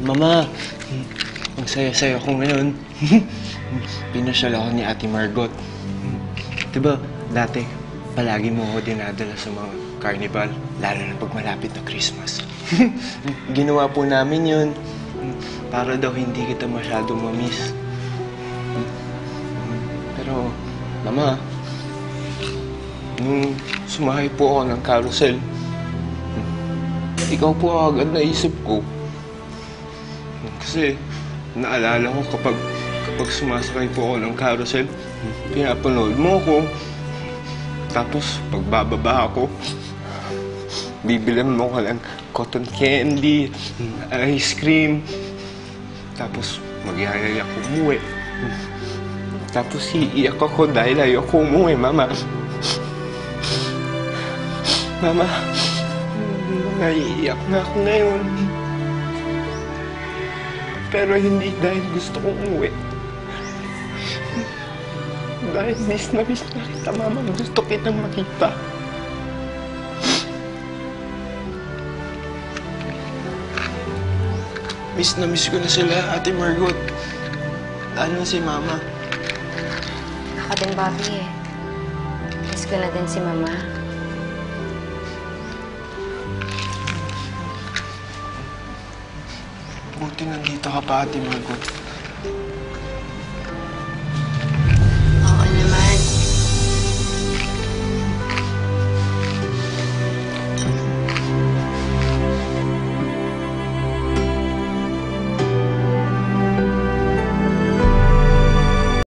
Mama, ang saya-saya ko ngayon. Pinasyal ako ni Ate Margot. Diba, dati, palagi mo ako dinadala sa mga carnival, lalo na pag malapit na Christmas. Ginawa po namin yun para daw hindi kita masyado mamiss. Pero, Mama, nung sumakay po ako ng carousel, ikaw po agad naisip ko. Kasi naalala ko kapag kapag sumasakay po ako ng carousel, pinapanood mo ako. Tapos pagbababa ako, bibilan mo ko lang cotton candy, ice cream. Tapos magyayaya ako umuwi. Tapos iiyak ako dahil ayoko umuwi, Mama. Mama, naiiyak na ako ngayon. Pero hindi dahil gusto kong umuwi. Dahil miss na miss na kita, Mama. Gusto kitang makita. Miss na miss ko na sila, Ate Margot. Lalo na si Mama. Ako din, Bobby eh. Miss ko na din si Mama. Buti nandito ka pa, Ate Margot.